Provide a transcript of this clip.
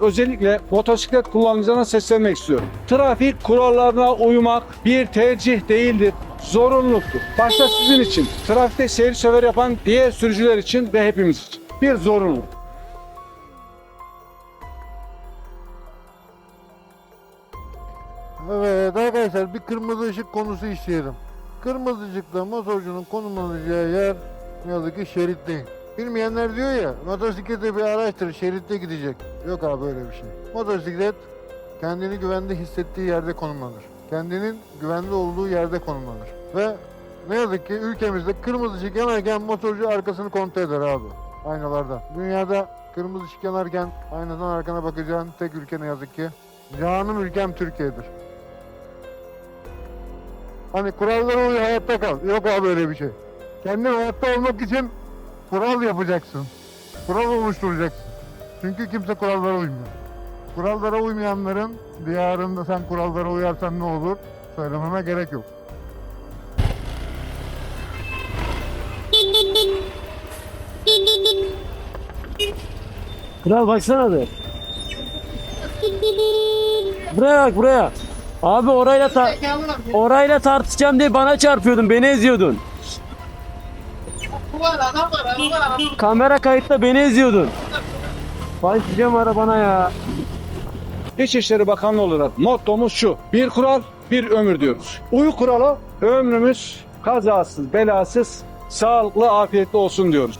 Özellikle motosiklet kullanıcılarına seslenmek istiyorum. Trafik kurallarına uymak bir tercih değildir, zorunluluktur. Başta sizin için, trafikte seyir sever yapan diğer sürücüler için ve hepimiz için. Bir zorunluluk. Evet arkadaşlar bir kırmızı ışık konusu işleyelim. Kırmızı ışıkta motorcunun konumlanacağı yer ne yazık ki şerit değil. Bilmeyenler diyor ya motosiklete bir araçtır şeritte gidecek. Yok abi öyle bir şey. Motosiklet kendini güvende hissettiği yerde konumlanır. Kendinin güvende olduğu yerde konumlanır. Ve ne yazık ki ülkemizde kırmızı ışık yanarken motorcu arkasını kontrol eder abi. Aynalarda. Dünyada kırmızı ışık yanarken aynadan arkana bakacağın tek ülke ne yazık ki Canım ülkem Türkiye'dir. Hani kurallara uy hayatta kal. Yok abi öyle bir şey. Kendin hayatta olmak için kural yapacaksın. Kural oluşturacaksın. Çünkü kimse kurallara uymuyor. Kurallara uymayanların diyarında sen kurallara uyarsan ne olur? Söylememe gerek yok. Kral baksana be. Buraya bak buraya. Abi orayla ta- orayla tartışacağım diye bana çarpıyordun, beni eziyordun. Kamera kayıtta beni eziyordun. Başlayacağım arabana ya. İçişleri Bakanlığı olarak mottomuz şu. Bir kural, bir ömür diyoruz. Uyu kuralı, ömrümüz kazasız, belasız, sağlıklı, afiyetli olsun diyoruz.